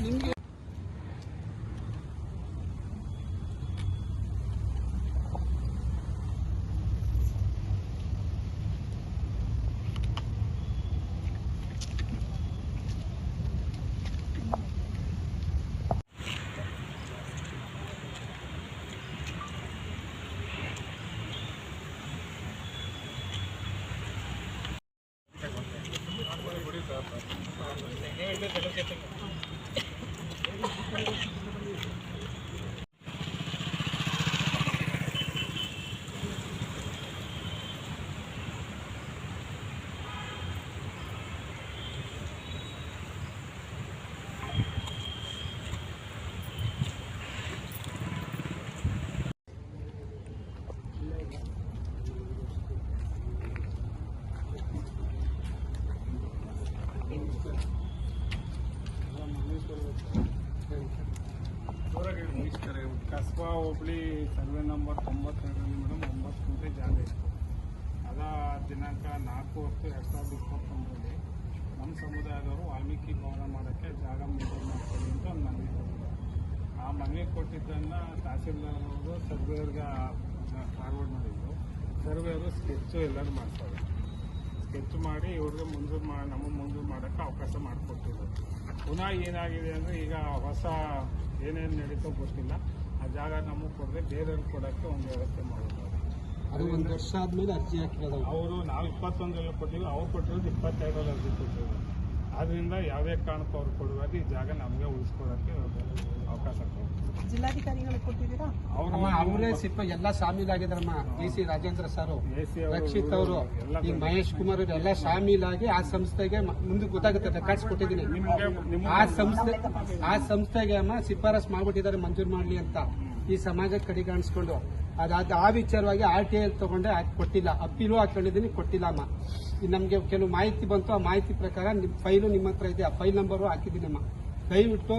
ಕಸ್ಬಾ ಹೋಬಳಿ survey number ತೊಂಬತ್ತೆರಡರಲ್ಲಿ madam ಒಂಬತ್ತು ಗಂಟೆ ಜಾಗ ಇತ್ತು. ಅದ ದಿನಾಂಕ ನಾಲ್ಕು ಹತ್ತು ಎರಡು ಸಾವಿರದ ಇಪ್ಪತ್ತೊಂದರಲ್ಲಿ ನಮ್ಮ ಸಮುದಾಯದವರು ವಾಲ್ಮೀಕಿ ಭವನ ಮಾಡೋಕ್ಕೆ ಜಾಗ ಮಂಜೂರು ಮಾಡ್ಕೊಳ್ಳಿ ಅಂತ ಒಂದು ಮನವಿ ಕೊಟ್ಟಿದ್ದೆ ಆ ಮನವಿ ಕೊಟ್ಟಿದ್ದನ್ನು ತಹಸೀಲ್ದಾರ್ ಅವರು ಸರ್ವೆಯವ್ರಿಗೆ ಫಾರ್ವರ್ಡ್ ಮಾಡಿದ್ರು. ಸರ್ವೆಯವರು ಸ್ಕೆಚ್ಚು ಎಲ್ಲರೂ ಮಾಡ್ತಾರೆ. ಸ್ಕೆಚ್ ಮಾಡಿ ಇವ್ರಿಗೆ ಮಂಜೂರು ಮಾ, ನಮಗೆ ಮಂಜೂರು ಮಾಡೋಕ್ಕೆ ಅವಕಾಶ ಮಾಡಿಕೊಟ್ಟಿದ್ರು ಪುನಃ ಏನಾಗಿದೆ ಅಂದರೆ ಈಗ ಹೊಸ ಏನೇನು ನಡೀತೋ ಗೊತ್ತಿಲ್ಲ. ಆ ಜಾಗ ನಮಗೆ ಕೊಡದೆ ಬೇರೆಯವ್ರಿಗೆ ಕೊಡೋಕ್ಕೆ ಒಂದು ವ್ಯವಸ್ಥೆ ಮಾಡೋದು ಅದು ಒಂದು ವರ್ಷ ಆದ್ಮೇಲೆ ಅರ್ಜಿ ಹಾಕಿರೋದು. ಅವರು ನಾವು ಇಪ್ಪತ್ತೊಂದರಲ್ಲಿ ಕೊಟ್ಟಿದ್ದು ಅವ್ರು ಕೊಟ್ಟಿರೋದು ಇಪ್ಪತ್ತೆರಡರಲ್ಲಿ ಅರ್ಜಿ ಕೊಟ್ಟಿರೋದು ಆದ್ದರಿಂದ ಯಾವುದೇ ಕಾರಣಕ್ಕೂ ಅವ್ರು ಕೊಡುವಾಗ ಈ ಜಾಗ ನಮಗೆ ಉಳಿಸ್ಕೊಡೋಕ್ಕೆ ಅವಕಾಶ ಕೊಡ್ತಾರೆ. ಜಿಲ್ಲಾಧಿಕಾರಿಗಳಿಗೆ ಕೊಟ್ಟಿದ್ದೀರಾ? ಅಮ್ಮ ಅವರೇ ಸಿಪ್ಪ ಎಲ್ಲ ಶಾಮೀಲಾಗಿದ್ರಮ್ಮ D C Rajendra sir Rakshith ಅವರು ಈ ಮಹೇಶ್ ಕುಮಾರ್ ಅವರು ಎಲ್ಲ ಶಾಮೀಲಾಗಿ ಆ ಸಂಸ್ಥೆಗೆ ಮ- ಮುಂದೆ ಗೊತ್ತಾಗುತ್ತೆ ರೆಕಾರ್ಡ್ಸ್ ಕೊಟ್ಟಿದ್ದೀನಿ ಆ ಸಂಸ್ಥೆ ಆ ಸಂಸ್ಥೆಗೆ ಅಮ್ಮ ಶಿಫಾರಸ್ ಮಾಡ್ಬಿಟ್ಟಿದ್ದಾರೆ ಮಂಜೂರು ಮಾಡ್ಲಿ ಅಂತ. ಈ ಸಮಾಜಕ್ಕೆ ಕಡೆಗಾಣಿಸ್ಕೊಂಡು. ಅದಾದ ಆ ವಿಚಾರವಾಗಿ ಆರ್ ಟಿ ಐ ತಗೊಂಡೆ ಕೊಟ್ಟಿಲ್ಲ. ಅಪ್ಪೀಲು ಹಾಕೊಂಡಿದ್ದೀನಿ ಕೊಟ್ಟಿಲ್ಲ ಅಮ್ಮ. ಈ ನಮಗೆ ಕೆಲವು ಮಾಹಿತಿ ಬಂತು ಆ ಮಾಹಿತಿ ಪ್ರಕಾರ ನಿಮ್ಮ ಫೈಲು ನಿಮ್ಮ ಹತ್ರ ಇದೆ ಆ ಫೈಲ್ ನಂಬರು ಹಾಕಿದ್ದೀನಿ ಅಮ್ಮ. ದಯವಿಟ್ಟು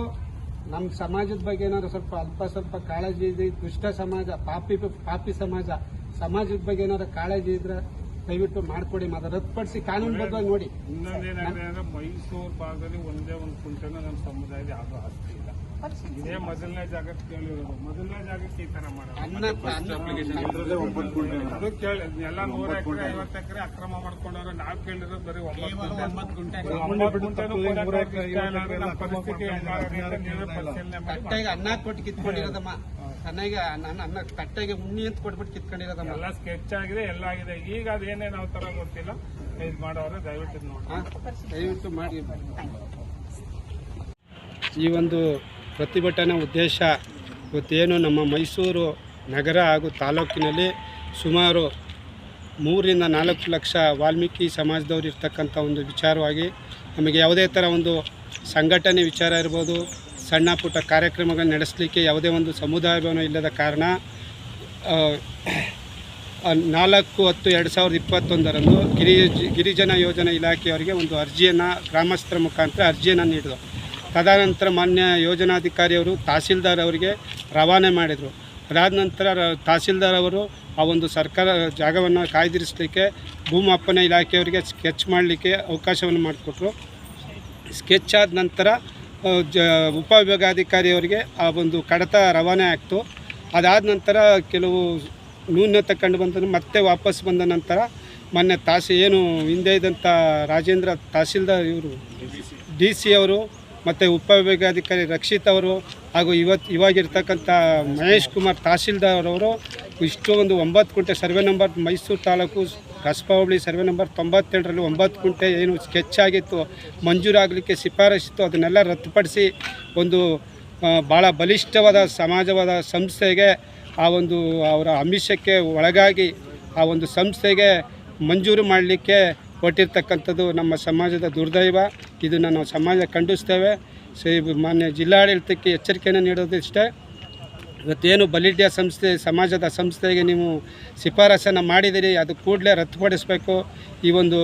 ನಮ್ಮ ಸಮಾಜದ ಬಗ್ಗೆ ಏನಾದ್ರು ಸ್ವಲ್ಪ ಅಲ್ಪ ಸ್ವಲ್ಪ ಕಾಳಜಿ ಇದೆ ದುಷ್ಟ ಸಮಾಜ, ಪಾಪಿ ಪಾಪಿ ಸಮಾಜ, ಸಮಾಜದ ಬಗ್ಗೆ ಏನಾದ್ರು ಕಾಳಜಿ ಇದ್ರೆ ದಯವಿಟ್ಟು ಮಾಡ್ಕೊಡಿ ಮಾತ್ರ. ರದ್ದುಪಡಿಸಿ ಕಾನೂನುಬದ್ಧವಾಗಿ ನೋಡಿ. ಮೈಸೂರು ಭಾಗದಲ್ಲಿ ಒಂದೇ ಒಂದು ಕುಂಟನ ನಮ್ಮ ಸಮುದಾಯದ ಯಾವುದೋ ಆಸ್ತಿ. ಇದೇ ಮೊದಲನೇ ಜಾಗಕ್ಕೆ ಕೇಳಿರೋದು. ಮೊದಲನೇ ಜಾಗಕ್ಕೆ ಈ ತರ ಮಾಡೋದು. ಕೇಳಿ ಎಲ್ಲ ನೂರ ಎಕರೆ ಐವತ್ತು. ಎಕರೆ ಅಕ್ರಮ ಮಾಡ್ಕೊಂಡವ್ರು ನಾವು ಕೇಳಿರೋದು ಬರೀ ಒಂಬತ್ತು ಗುಂಟೆ. ಪರಿಸ್ಥಿತಿ ಅನ್ನ ಕೊಟ್ಟು ಕಿತ್ಕೊಂಡಿರೋದಮ್ಮ. ನನಗೆ ನನ್ನ ಅನ್ನ ತಟ್ಟೆಗೆ ಉಣ್ಣಿ ಅಂತ ಕೊಟ್ಬಿಟ್ಟು ಕಿತ್ಕೊಂಡಿರೋದಮ್ಮ. ಎಲ್ಲ ಸ್ಕೆಚ್ ಆಗಿದೆ ಎಲ್ಲ ಆಗಿದೆ. ಈಗ ಅದೇನೇನು ಯಾವ ತರ ಗೊತ್ತಿಲ್ಲ. ಇದು ಮಾಡೋರು ದಯವಿಟ್ಟು ನೋಡಿ. ಹಾ? ದಯವಿಟ್ಟು ಮಾಡಿ. ಈ ಒಂದು ಪ್ರತಿಭಟನಾ ಉದ್ದೇಶ ಇವತ್ತೇನು ನಮ್ಮ ಮೈಸೂರು ನಗರ ಹಾಗೂ ತಾಲೂಕಿನಲ್ಲಿ ಸುಮಾರು ಮೂರರಿಂದ ನಾಲ್ಕು ಲಕ್ಷ ವಾಲ್ಮೀಕಿ ಸಮಾಜದವರು ಇರ್ತಕ್ಕಂಥ ಒಂದು ವಿಚಾರವಾಗಿ ನಮಗೆ ಯಾವುದೇ ಥರ ಒಂದು ಸಂಘಟನೆ ವಿಚಾರ ಇರ್ಬೋದು, ಸಣ್ಣ ಪುಟ್ಟ ಕಾರ್ಯಕ್ರಮಗಳನ್ನು ನಡೆಸಲಿಕ್ಕೆ ಯಾವುದೇ ಒಂದು ಸಮುದಾಯ ಇಲ್ಲದ ಕಾರಣ ನಾಲ್ಕು ಹತ್ತು ಎರಡು ಸಾವಿರದ ಇಪ್ಪತ್ತೊಂದರಂದು ಗಿರಿ ಗಿರಿಜನ ಯೋಜನಾ ಇಲಾಖೆಯವರಿಗೆ ಒಂದು ಅರ್ಜಿಯನ್ನು, ಗ್ರಾಮಸ್ಥರ ಮುಖಾಂತರ ಅರ್ಜಿಯನ್ನು ನೀಡಿದರು. ತದನಂತರ ಮಾನ್ಯ ಯೋಜನಾಧಿಕಾರಿಯವರು ತಹಸೀಲ್ದಾರ್ ಅವರಿಗೆ ರವಾನೆ ಮಾಡಿದರು. ಅದಾದ ನಂತರ ತಹಸೀಲ್ದಾರ್ ಅವರು ಆ ಒಂದು ಸರ್ಕಾರ ಜಾಗವನ್ನು ಕಾಯ್ದಿರಿಸಲಿಕ್ಕೆ ಭೂಮಾಪನ ಇಲಾಖೆಯವರಿಗೆ ಸ್ಕೆಚ್ ಮಾಡಲಿಕ್ಕೆ ಅವಕಾಶವನ್ನು ಮಾಡಿಕೊಟ್ರು. ಸ್ಕೆಚ್ ಆದ ನಂತರ ಜ ಉಪವಿಭಾಗಾಧಿಕಾರಿಯವರಿಗೆ ಆ ಒಂದು ಕಡತ ರವಾನೆ ಆಗ್ತು. ಅದಾದ ನಂತರ ಕೆಲವು ನ್ಯೂನತೆ ಕಂಡು ಬಂದ ಮತ್ತೆ ವಾಪಸ್ ಬಂದ ನಂತರ ಮೊನ್ನೆ ತಾಸಿ ಏನು ಹಿಂದೆ ಇದ್ದಂಥ ರಾಜೇಂದ್ರ ತಹಸೀಲ್ದಾರ್ ಇವರು, ಡಿ ಸಿ ಅವರು ಮತ್ತು ಉಪವಿಭಾಗಾಧಿಕಾರಿ ರಕ್ಷಿತ್ ಅವರು ಹಾಗೂ ಇವತ್ತು ಇವಾಗಿರ್ತಕ್ಕಂಥ ಮಹೇಶ್ ಕುಮಾರ್ ತಹಸೀಲ್ದಾರ್ ಅವರು ಇಷ್ಟು ಒಂದು ಒಂಬತ್ತು ಕುಂಟೆ survey number Mysuru taluk Kasba hobli survey number ತೊಂಬತ್ತೆರಡರಲ್ಲಿ ಒಂಬತ್ತು ಗುಂಟೆ ಏನು ಸ್ಕೆಚ್ ಆಗಿತ್ತು ಮಂಜೂರಾಗಲಿಕ್ಕೆ ಶಿಫಾರಸಿತ್ತು ಅದನ್ನೆಲ್ಲ ರದ್ದುಪಡಿಸಿ ಒಂದು ಭಾಳ ಬಲಿಷ್ಠವಾದ ಸಮಾಜವಾದ ಸಂಸ್ಥೆಗೆ ಆ ಒಂದು ಅವರ ಅಮಿಷಕ್ಕೆ ಒಳಗಾಗಿ ಆ ಒಂದು ಸಂಸ್ಥೆಗೆ ಮಂಜೂರು ಮಾಡಲಿಕ್ಕೆ ಕೊಟ್ಟಿರ್ತಕ್ಕಂಥದ್ದು ನಮ್ಮ ಸಮಾಜದ ದುರ್ದೈವ. ಇದನ್ನು ನಾವು ಸಮಾಜ ಖಂಡಿಸ್ತೇವೆ. ಸ ಮಾನ್ಯ ಜಿಲ್ಲಾಡಳಿತಕ್ಕೆ ಎಚ್ಚರಿಕೆಯನ್ನು ನೀಡೋದಿಷ್ಟೇ ಇವತ್ತೇನು ಬಲಿಡ್ಯ ಸಂಸ್ಥೆ, ಸಮಾಜದ ಸಂಸ್ಥೆಗೆ ನೀವು ಶಿಫಾರಸನ್ನು ಮಾಡಿದಿರಿ, ಅದು ಕೂಡಲೇ ರದ್ದುಪಡಿಸಬೇಕು. ಈ ಒಂದು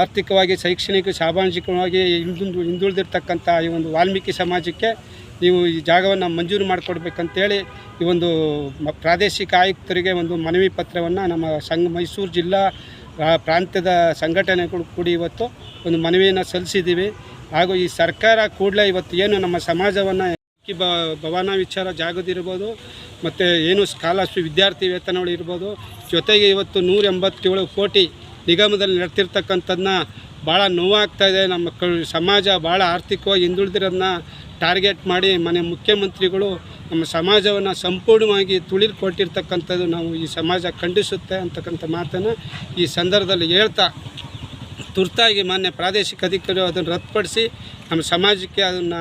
ಆರ್ಥಿಕವಾಗಿ, ಶೈಕ್ಷಣಿಕ, ಸಾಮಾಜಿಕವಾಗಿ ಹಿಂದು ಹಿಂದುಳಿದಿರ್ತಕ್ಕಂಥ ಈ ಒಂದು ವಾಲ್ಮೀಕಿ ಸಮಾಜಕ್ಕೆ ನೀವು ಈ ಜಾಗವನ್ನು ಮಂಜೂರು ಮಾಡಿಕೊಡ್ಬೇಕಂತೇಳಿ ಈ ಒಂದು ಪ್ರಾದೇಶಿಕ ಆಯುಕ್ತರಿಗೆ ಒಂದು ಮನವಿ ಪತ್ರವನ್ನು ನಮ್ಮ ಸಂಘ ಮೈಸೂರು ಜಿಲ್ಲಾ ಪ್ರಾಂತ್ಯದ ಸಂಘಟನೆಗಳು ಕೂಡ ಇವತ್ತು ಒಂದು ಮನವಿಯನ್ನು ಸಲ್ಲಿಸಿದ್ದೀವಿ. ಹಾಗೂ ಈ ಸರ್ಕಾರ ಕೂಡಲೇ ಇವತ್ತು ಏನು ನಮ್ಮ ಸಮಾಜವನ್ನು ಕಿ ಭವನ ವಿಚಾರ ಜಾಗದಿರ್ಬೋದು, ಮತ್ತು ಏನು ಸ್ಕಾಲರ್ಶಿಪ್ ವಿದ್ಯಾರ್ಥಿ ವೇತನಗಳು ಇರ್ಬೋದು, ಜೊತೆಗೆ ಇವತ್ತು ನೂರ ಎಂಬತ್ತೇಳು ಕೋಟಿ ನಿಗಮದಲ್ಲಿ ನಡೆತಿರ್ತಕ್ಕಂಥದ್ದನ್ನ ಭಾಳ ನೋವಾಗ್ತಾ ಇದೆ. ನಮ್ಮ ಸಮಾಜ ಭಾಳ ಆರ್ಥಿಕವಾಗಿ ಹಿಂದುಳಿದಿರೋದನ್ನ ಟಾರ್ಗೆಟ್ ಮಾಡಿ ಮನೆ ಮುಖ್ಯಮಂತ್ರಿಗಳು ನಮ್ಮ ಸಮಾಜವನ್ನು ಸಂಪೂರ್ಣವಾಗಿ ತುಳಿದು ಕೊಟ್ಟಿರ್ತಕ್ಕಂಥದ್ದು ನಾವು ಈ ಸಮಾಜ ಖಂಡಿಸುತ್ತೆ ಅಂತಕ್ಕಂಥ ಮಾತನ್ನು ಈ ಸಂದರ್ಭದಲ್ಲಿ ಹೇಳ್ತಾ ತುರ್ತಾಗಿ ಮಾನ್ಯ ಪ್ರಾದೇಶಿಕ ಅಧಿಕಾರಿಗಳು ಅದನ್ನು ರದ್ದುಪಡಿಸಿ ನಮ್ಮ ಸಮಾಜಕ್ಕೆ ಅದನ್ನು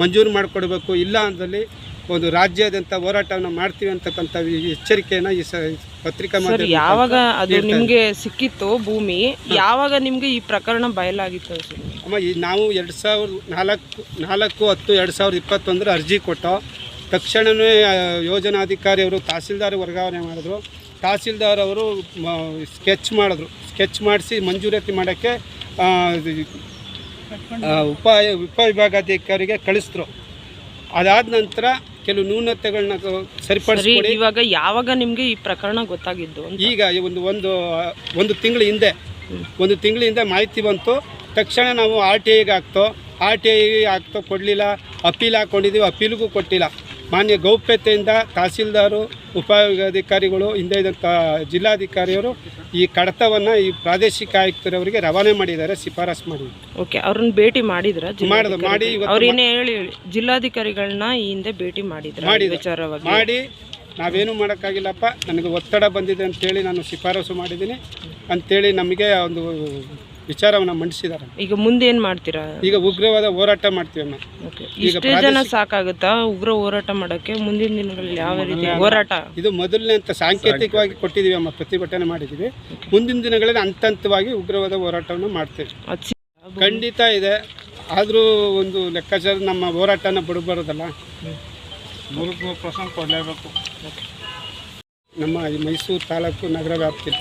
ಮಂಜೂರು ಮಾಡಿಕೊಡ್ಬೇಕು. ಇಲ್ಲ ಅಂದಲ್ಲಿ ಒಂದು ರಾಜ್ಯಾದ್ಯಂತ ಹೋರಾಟವನ್ನು ಮಾಡ್ತೀವಿ ಅಂತಕ್ಕಂಥ ಎಚ್ಚರಿಕೆಯನ್ನ ಈ ಸ ಪತ್ರಿಕಾ ಸರ್ ಮಾಧ್ಯಮ ಯಾವಾಗ ಅದು ನಿಮ್ಗೆ ಸಿಕ್ಕಿತ್ತು ಭೂಮಿ ಯಾವಾಗ ನಿಮ್ಗೆ ಈ ಪ್ರಕರಣ ಬಯಲಾಗಿತ್ತು ಸರ್? ಅಮ್ಮ ಈ ನಾವು ಎರಡು ಸಾವಿರದ ನಾಲ್ಕು ನಾಲ್ಕು ಹತ್ತು ಎರಡು ಸಾವಿರದ ಇಪ್ಪತ್ತೊಂದರ ಅರ್ಜಿ ಕೊಟ್ಟು ತಕ್ಷಣವೇ ಆ, ಯೋಜನಾಧಿಕಾರಿಯವರು ತಹಸೀಲ್ದಾರ್ ವರ್ಗಾವಣೆ ಮಾಡಿದ್ರು. ತಹಸೀಲ್ದಾರ್ ಅವರು ಸ್ಕೆಚ್ ಮಾಡಿದ್ರು. ಸ್ಕೆಚ್ ಮಾಡಿಸಿ ಮಂಜೂರಾತಿ ಮಾಡೋಕ್ಕೆ ಆ, ಇದು- ಆ, ಉಪ ಉಪವಿಭಾಗಾಧಿಕಾರಿಗೆ ಕಳಿಸಿದ್ರು. ಅದಾದ ನಂತರ ಕೆಲವು ನ್ಯೂನತೆಗಳನ್ನ ಸರಿಪಡಿಸಿ ಸರಿಪಡಿಸ್ಕೊಡಿ. ಇವಾಗ ಯಾವಾಗ ನಿಮ್ಗೆ ಈ ಪ್ರಕರಣ ಗೊತ್ತಾಗಿದ್ದು ಈಗ ಈ ಒಂದು ಒಂದು ಒಂದು ತಿಂಗಳ ಹಿಂದೆ ಒಂದು ತಿಂಗಳ ಹಿಂದೆ ಮಾಹಿತಿ ಬಂತು. ತಕ್ಷಣ ನಾವು ಆರ್ ಟಿ ಐಗೆ ಹಾಕ್ತೋ ಆರ್ ಟಿ ಐ ಹಾಕ್ತೋ ಕೊಡಲಿಲ್ಲ ಅಪೀಲ್ ಹಾಕ್ಕೊಂಡಿದ್ದೀವಿ ಅಪೀಲ್ಗೂ ಕೊಟ್ಟಿಲ್ಲ. ಮಾನ್ಯ ಗೌಪ್ಯತೆಯಿಂದ ತಹಸೀಲ್ದಾರು ಉಪಾಧಿಕಾರಿಗಳು ಹಿಂದೆ ಇದ್ದಂಥ ಜಿಲ್ಲಾಧಿಕಾರಿಯವರು ಈ ಕಡತವನ್ನು ಈ ಪ್ರಾದೇಶಿಕ ಆಯುಕ್ತರವರಿಗೆ ರವಾನೆ ಮಾಡಿದ್ದಾರೆ ಶಿಫಾರಸ್ ಮಾಡಿ. ಓಕೆ ಅವ್ರನ್ನ ಭೇಟಿ ಮಾಡಿದ್ರ ಮಾಡಿದ್ರು, ಮಾಡಿ ಇವತ್ತು ಅವ್ರೇನೇ ಹೇಳಿ ಜಿಲ್ಲಾಧಿಕಾರಿಗಳನ್ನ ಈ ಹಿಂದೆ ಭೇಟಿ ಮಾಡಿದ್ರು ಮಾಡಿದ್ರು. ವಿಚಾರವಾಗಿ? ಮಾಡಿ ನಾವೇನು ಮಾಡೋಕ್ಕಾಗಿಲ್ಲಪ್ಪ ನನಗೆ ಒತ್ತಡ ಬಂದಿದೆ ಅಂತೇಳಿ ನಾನು ಶಿಫಾರಸು ಮಾಡಿದ್ದೀನಿ. ಅಂಥೇಳಿ ನಮಗೆ ಒಂದು ವಿಚಾರವನ್ನು ಮಂಡಿಸಿದ್ದಾರೆ. ಈಗ ಮುಂದೆ ಏನ್ ಮಾಡ್ತೀರಾ? ಈಗ ಉಗ್ರವಾದ ಹೋರಾಟ ಮಾಡ್ತೀವಮ್ಮ ಓಕೆ. ಈಗ ಇಷ್ಟೇ ಜನ ಸಾಕಾಗುತ್ತಾ ಉಗ್ರ ಹೋರಾಟ ಮಾಡಕ್ಕೆ ಮುಂದಿನ ದಿನಗಳಲ್ಲಿ ಯಾವ ರೀತಿ ಹೋರಾಟ? ಇದು ಮೊದಲನೇ ಅಂತ ಸಾಂಕೇತಿಕವಾಗಿ ಕೊಟ್ಟಿದ್ದೀವಿ ಅಮ್ಮ ಪ್ರತಿಭಟನೆ ಮಾಡಿದ್ದೀವಿ. ಮುಂದಿನ ದಿನಗಳಲ್ಲಿ ಹಂತ ಹಂತವಾಗಿ ಉಗ್ರವಾದ ಹೋರಾಟವನ್ನು ಮಾಡ್ತೀವಿ. ಖಂಡಿತ ಇದೆ. ಆದರೂ ಒಂದು ಲೆಕ್ಕಾಚಾರ ನಮ್ಮ ಹೋರಾಟನ ಬಿಡಬಾರ್ದಲ್ಲ. ನೂರಕ್ಕೆ ನೂರು ಪರ್ಸೆಂಟ್ ಕೊಡಲೇಬೇಕು. ನಮ್ಮ ಈ ಮೈಸೂರು ತಾಲೂಕು ನಗರ ವ್ಯಾಪ್ತಿ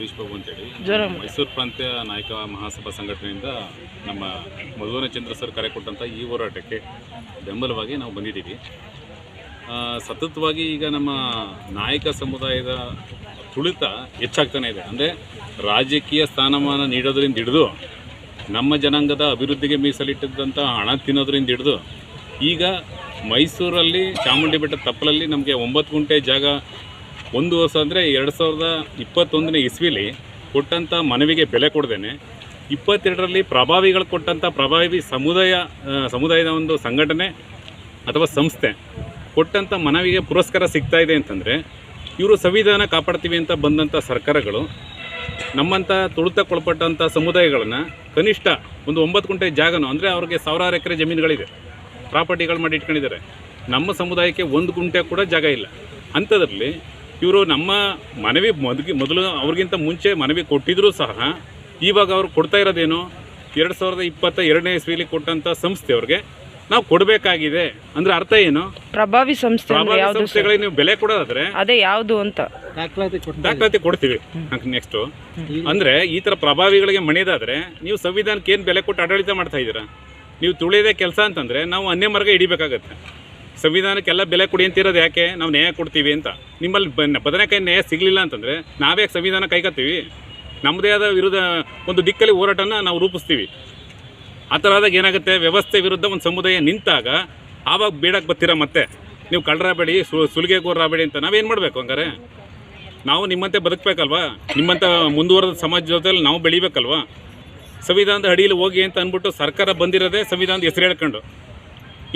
ಸತೀಶ್ ಬಾಬು ಅಂತೇಳಿ. ಮೈಸೂರು ಪ್ರಾಂತ್ಯ ನಾಯಕ ಮಹಾಸಭಾ ಸಂಘಟನೆಯಿಂದ ನಮ್ಮ ಮಧುವನ ಚಂದ್ರ ಸರ್ ಕರೆ ಕೊಟ್ಟಂಥ ಈ ಹೋರಾಟಕ್ಕೆ ಬೆಂಬಲವಾಗಿ ನಾವು ಬಂದಿದ್ದೀವಿ. ಸತತವಾಗಿ ಈಗ ನಮ್ಮ ನಾಯಕ ಸಮುದಾಯದ ತುಳಿತ ಹೆಚ್ಚಾಗ್ತಾನೆ ಇದೆ. ಅಂದರೆ ರಾಜಕೀಯ ಸ್ಥಾನಮಾನ ನೀಡೋದ್ರಿಂದ ಹಿಡಿದು ನಮ್ಮ ಜನಾಂಗದ ಅಭಿವೃದ್ಧಿಗೆ ಮೀಸಲಿಟ್ಟಿದ್ದಂಥ ಹಣ ತಿನ್ನೋದ್ರಿಂದ ಹಿಡಿದು ಈಗ ಮೈಸೂರಲ್ಲಿ ಚಾಮುಂಡಿ ಬೆಟ್ಟ ತಪ್ಪಲಲ್ಲಿ ನಮಗೆ ಒಂಬತ್ತು ಗುಂಟೆ ಜಾಗ ಒಂದು ವರ್ಷ ಅಂದರೆ ಎರಡು ಸಾವಿರದ ಇಪ್ಪತ್ತೊಂದನೇ ಇಸ್ವಿಲಿ ಕೊಟ್ಟಂಥ ಮನವಿಗೆ ಬೆಲೆ ಕೊಡ್ದೇನೆ. ಇಪ್ಪತ್ತೆರಡರಲ್ಲಿ ಪ್ರಭಾವಿಗಳು ಕೊಟ್ಟಂಥ ಪ್ರಭಾವಿ ಸಮುದಾಯ ಸಮುದಾಯದ ಒಂದು ಸಂಘಟನೆ ಅಥವಾ ಸಂಸ್ಥೆ ಕೊಟ್ಟಂಥ ಮನವಿಗೆ ಪುರಸ್ಕಾರ ಸಿಗ್ತಾ ಇದೆ ಅಂತಂದರೆ, ಇವರು ಸಂವಿಧಾನ ಕಾಪಾಡ್ತೀವಿ ಅಂತ ಬಂದಂಥ ಸರ್ಕಾರಗಳು ನಮ್ಮಂಥ ತುಳಿತಕ್ಕೊಳಪಟ್ಟಂಥ ಸಮುದಾಯಗಳನ್ನು ಕನಿಷ್ಠ ಒಂದು ಒಂಬತ್ತು ಗುಂಟೆ ಜಾಗನು, ಅಂದರೆ ಅವ್ರಿಗೆ ಸಾವಿರಾರು ಎಕರೆ ಜಮೀನುಗಳಿದೆ, ಪ್ರಾಪರ್ಟಿಗಳು ಮಾಡಿ ಇಟ್ಕೊಂಡಿದ್ದಾರೆ. ನಮ್ಮ ಸಮುದಾಯಕ್ಕೆ ಒಂದು ಗುಂಟೆ ಕೂಡ ಜಾಗ ಇಲ್ಲ. ಅಂಥದ್ರಲ್ಲಿ ಇವರು ನಮ್ಮ ಮನವಿ ಮೊದಲಿಗೆ ಮೊದಲು ಅವ್ರಿಗಿಂತ ಮುಂಚೆ ಮನವಿ ಕೊಟ್ಟಿದ್ರೂ ಸಹ ಇವಾಗ ಅವ್ರು ಕೊಡ್ತಾ ಇರೋದೇನು? ಎರಡು ಸಾವಿರದ ಇಪ್ಪತ್ತ ಎರಡನೇ ಇಸ್ವಿಲಿ ಕೊಟ್ಟಂಥ ಸಂಸ್ಥೆಯವ್ರಿಗೆ ನಾವು ಕೊಡಬೇಕಾಗಿದೆ. ಅಂದ್ರೆ ಅರ್ಥ ಏನು? ಪ್ರಭಾವಿ ಸಂಸ್ಥೆ ಪ್ರಭಾವಿ ಸಂಸ್ಥೆಗಳಿಗೆ ನೀವು ಬೆಲೆ ಕೊಡೋದಾದ್ರೆ ಅದೇ ಯಾವುದು ಅಂತ. ದಾಖಲಾತಿ ಕೊಡ್ತೀವಿ. ನೆಕ್ಸ್ಟ್ ಅಂದ್ರೆ ಈ ತರ ಪ್ರಭಾವಿಗಳಿಗೆ ಮಣಿಯೋದಾದ್ರೆ ನೀವು ಸಂವಿಧಾನಕ್ಕೆ ಏನು ಬೆಲೆ ಕೊಟ್ಟು ಆಡಳಿತ ಮಾಡ್ತಾ ಇದ್ದೀರಾ? ನೀವು ತುಳಿಯೋದೇ ಕೆಲಸ ಅಂತಂದ್ರೆ ನಾವು ಅನ್ಯ ಮಾರ್ಗ ಹಿಡಿಬೇಕಾಗತ್ತೆ. ಸಂವಿಧಾನಕ್ಕೆಲ್ಲ ಬೆಲೆ ಕೊಡಿ ಅಂತಿರೋದು ಯಾಕೆ? ನಾವು ನ್ಯಾಯ ಕೊಡ್ತೀವಿ ಅಂತ. ನಿಮ್ಮಲ್ಲಿ ಬದನೆಕಾಯಿ ನ್ಯಾಯ ಸಿಗಲಿಲ್ಲ ಅಂತಂದರೆ ನಾವೇ ಸಂವಿಧಾನ ಕೈಗತ್ತೀವಿ ನಮ್ಮದೇ ಆದ ವಿರುದ್ಧ ಒಂದು ದಿಕ್ಕಲ್ಲಿ ಹೋರಾಟನ ನಾವು ರೂಪಿಸ್ತೀವಿ. ಆ ಥರ ಆದಾಗ ಏನಾಗುತ್ತೆ? ವ್ಯವಸ್ಥೆ ವಿರುದ್ಧ ಒಂದು ಸಮುದಾಯ ನಿಂತಾಗ ಆವಾಗ ಬೇಡಕ್ಕೆ ಬರ್ತೀರಾ ಮತ್ತೆ? ನೀವು ಕಳ್ಳರಾಬೇಡಿ ಸು ಸುಲಿಗೆಗೋರಾಬೇಡಿ ಅಂತ ನಾವೇನು ಮಾಡಬೇಕು ಹಂಗಾರೆ? ನಾವು ನಿಮ್ಮಂತೆ ಬದುಕಬೇಕಲ್ವಾ? ನಿಮ್ಮಂಥ ಮುಂದುವರೆದ ಸಮಾಜ ಜೊತೆಯಲ್ಲಿ ನಾವು ಬೆಳಿಬೇಕಲ್ವಾ? ಸಂವಿಧಾನದ ಅಡಿಯಲ್ಲಿ ಹೋಗಿ ಅಂತ ಅಂದ್ಬಿಟ್ಟು ಸರ್ಕಾರ ಬಂದಿರೋದೇ ಸಂವಿಧಾನದ ಹೆಸರು ಹೇಳ್ಕೊಂಡು.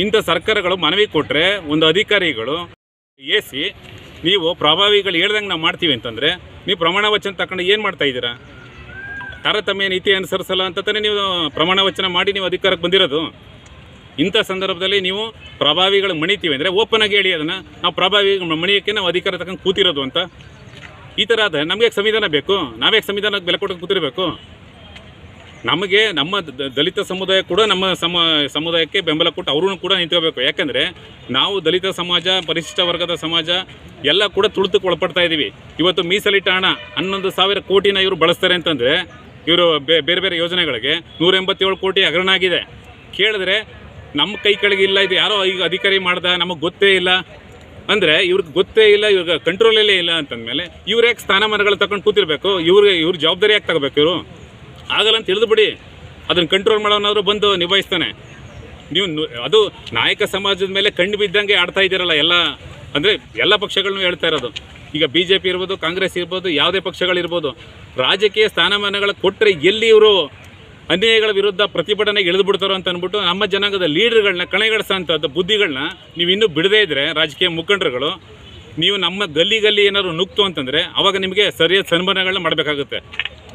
ಇಂಥ ಸರ್ಕಾರಗಳು ಮನವಿ ಕೊಟ್ಟರೆ ಒಂದು ಅಧಿಕಾರಿಗಳು ಎ ಸಿ ನೀವು ಪ್ರಭಾವಿಗಳು ಹೇಳ್ದಂಗೆ ನಾವು ಮಾಡ್ತೀವಿ ಅಂತಂದರೆ ನೀವು ಪ್ರಮಾಣ ವಚನ ತಗೊಂಡು ಏನು ಮಾಡ್ತಾ ಇದ್ದೀರಾ? ತಾರತಮ್ಯ ನೀತಿ ಅನುಸರಿಸಲ್ಲ ಅಂತ ತಾನೇ ನೀವು ಪ್ರಮಾಣ ವಚನ ಮಾಡಿ ನೀವು ಅಧಿಕಾರಕ್ಕೆ ಬಂದಿರೋದು. ಇಂಥ ಸಂದರ್ಭದಲ್ಲಿ ನೀವು ಪ್ರಭಾವಿಗಳು ಮಣಿತೀವಿ ಅಂದರೆ ಓಪನ್ ಆಗಿ ಹೇಳಿ ಅದನ್ನು. ನಾವು ಪ್ರಭಾವಿ ಮಣಿಯೋಕ್ಕೆ ನಾವು ಅಧಿಕಾರ ತಗೊಂಡು ಕೂತಿರೋದು ಅಂತ. ಈ ಥರ ಆದರೆ ನಮಗೆ ಸಂವಿಧಾನ ಬೇಕು? ನಾವೇ ಸಂವಿಧಾನಕ್ಕೆ ಬೆಲೆ ಕೊಟ್ಟು ಕೂತಿರಬೇಕು? ನಮಗೆ ನಮ್ಮ ದಲಿತ ಸಮುದಾಯ ಕೂಡ ನಮ್ಮ ಸಮ ಸಮುದಾಯಕ್ಕೆ ಬೆಂಬಲ ಕೊಟ್ಟು ಅವ್ರೂ ಕೂಡ ನಿಂತ್ಕೋಬೇಕು. ಯಾಕಂದರೆ ನಾವು ದಲಿತ ಸಮಾಜ, ಪರಿಶಿಷ್ಟ ವರ್ಗದ ಸಮಾಜ ಎಲ್ಲ ಕೂಡ ತುಳಿತಕ್ಕೆ ಒಳಪಡ್ತಾ ಇದ್ದೀವಿ ಇವತ್ತು ಮೀಸಲಿಟ್ಟ ಹಣ ಹನ್ನೊಂದು ಸಾವಿರ ಕೋಟಿನ ಇವರು ಬಳಸ್ತಾರೆ ಅಂತಂದರೆ ಇವರು ಬೇರೆ ಬೇರೆ ಯೋಜನೆಗಳಿಗೆ ನೂರ ಎಂಬತ್ತೇಳು ಕೋಟಿ ಹಗರಣ ಆಗಿದೆ ಕೇಳಿದ್ರೆ ನಮ್ಮ ಕೈ ಕೆಳಗೆ ಇಲ್ಲ, ಇದು ಯಾರೋ ಈಗ ಅಧಿಕಾರಿ ಮಾಡ್ದ, ನಮಗೆ ಗೊತ್ತೇ ಇಲ್ಲ. ಅಂದರೆ ಇವ್ರಿಗೆ ಗೊತ್ತೇ ಇಲ್ಲ, ಇವ್ರಿಗೆ ಕಂಟ್ರೋಲಲ್ಲೇ ಇಲ್ಲ ಅಂತಂದಮೇಲೆ ಇವ್ರು ಯಾಕೆ ಸ್ಥಾನಮಾನಗಳು ತಗೊಂಡು ಕೂತಿರ್ಬೇಕು? ಇವ್ರಿಗೆ ಇವ್ರ ಜವಾಬ್ದಾರಿ ಯಾಕೆ ತಗೋಬೇಕು ಇವರು? ಆಗಲ್ಲ ಅಂತ ತಿಳಿದು ಬಿಡಿ. ಅದನ್ನು ಕಂಟ್ರೋಲ್ ಮಾಡೋನಾದರೂ ಬಂದು ನಿಭಾಯಿಸ್ತಾನೆ. ನೀವು ಅದು ನಾಯಕ ಸಮಾಜದ ಮೇಲೆ ಕಣ್ಣು ಬಿದ್ದಂಗೆ ಆಡ್ತಾ ಇದ್ದೀರಲ್ಲ ಎಲ್ಲ, ಅಂದರೆ ಎಲ್ಲ ಪಕ್ಷಗಳನ್ನೂ ಹೇಳ್ತಾ ಇರೋದು. ಈಗ ಬಿ ಜೆ ಪಿ ಇರ್ಬೋದು, ಕಾಂಗ್ರೆಸ್ ಇರ್ಬೋದು, ಯಾವುದೇ ಪಕ್ಷಗಳಿರ್ಬೋದು, ರಾಜಕೀಯ ಸ್ಥಾನಮಾನಗಳ ಕೊಟ್ಟರೆ ಎಲ್ಲಿ ಇವರು ಅನ್ಯಾಯಗಳ ವಿರುದ್ಧ ಪ್ರತಿಭಟನೆಗೆ ಇಳಿದು ಬಿಡ್ತಾರೋ ಅಂತ ಅಂದ್ಬಿಟ್ಟು ನಮ್ಮ ಜನಾಂಗದ ಲೀಡರ್ಗಳನ್ನ ಕಣೆಗಡಿಸೋಂಥದ್ದು ಬುದ್ಧಿಗಳನ್ನ ನೀವು ಇನ್ನೂ ಬಿಡದೇ ಇದ್ದರೆ ರಾಜಕೀಯ ಮುಖಂಡರುಗಳು ನೀವು ನಮ್ಮ ಗಲ್ಲಿ ಗಲ್ಲಿ ಏನಾದ್ರು ನುಗ್ತು ಅಂತಂದರೆ ಅವಾಗ ನಿಮಗೆ ಸರಿಯಾದ ಸನ್ಮಾನಗಳನ್ನ ಮಾಡಬೇಕಾಗುತ್ತೆ.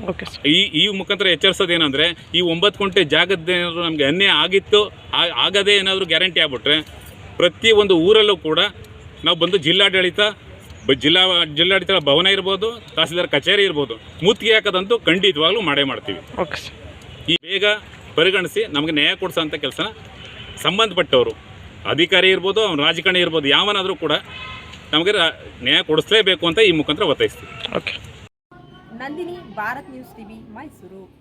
ಓಕೆ ಈ ಈ ಮುಖಾಂತರ ಎಚ್ಚರಿಸೋದು ಏನಂದರೆ ಈ ಒಂಬತ್ತು ಗಂಟೆ ಜಾಗದ ಏನಾದ್ರು ನಮಗೆ ಅನ್ಯಾಯ ಆಗಿತ್ತು ಆಗದೇ ಏನಾದರೂ ಗ್ಯಾರಂಟಿ ಆಗ್ಬಿಟ್ರೆ ಪ್ರತಿ ಒಂದು ಊರಲ್ಲೂ ಕೂಡ ನಾವು ಬಂದು ಜಿಲ್ಲಾಡಳಿತ ಬ- ಜಿಲ್ಲಾ ಜಿಲ್ಲಾಡಳಿತ ಭವನ ಇರ್ಬೋದು ತಹಸೀಲ್ದಾರ್ ಕಚೇರಿ ಇರ್ಬೋದು ಮುತ್ತಿಗೆ ಹಾಕೋದಂತೂ ಖಂಡಿತವಾಗ್ಲೂ ಮಾಡೇ ಮಾಡ್ತೀವಿ. ಓಕೆ ಈ ಬೇಗ ಪರಿಗಣಿಸಿ ನಮಗೆ ನ್ಯಾಯ ಕೊಡಿಸೋಂಥ ಕೆಲಸ ಸಂಬಂಧಪಟ್ಟವರು ಅಧಿಕಾರಿ ಇರ್ಬೋದು ಅವ್ನು ರಾಜಕಾರಣಿ ಇರ್ಬೋದು ಯಾವನಾದರೂ ಕೂಡ ನಮಗೆ ರಾ- ನ್ಯಾಯ ಕೊಡಿಸ್ಲೇಬೇಕು ಅಂತ ಈ ಮುಖಾಂತರ ಒತ್ತಾಯಿಸ್ತೀವಿ. Okay Nandini Bharat news TV Mysuru.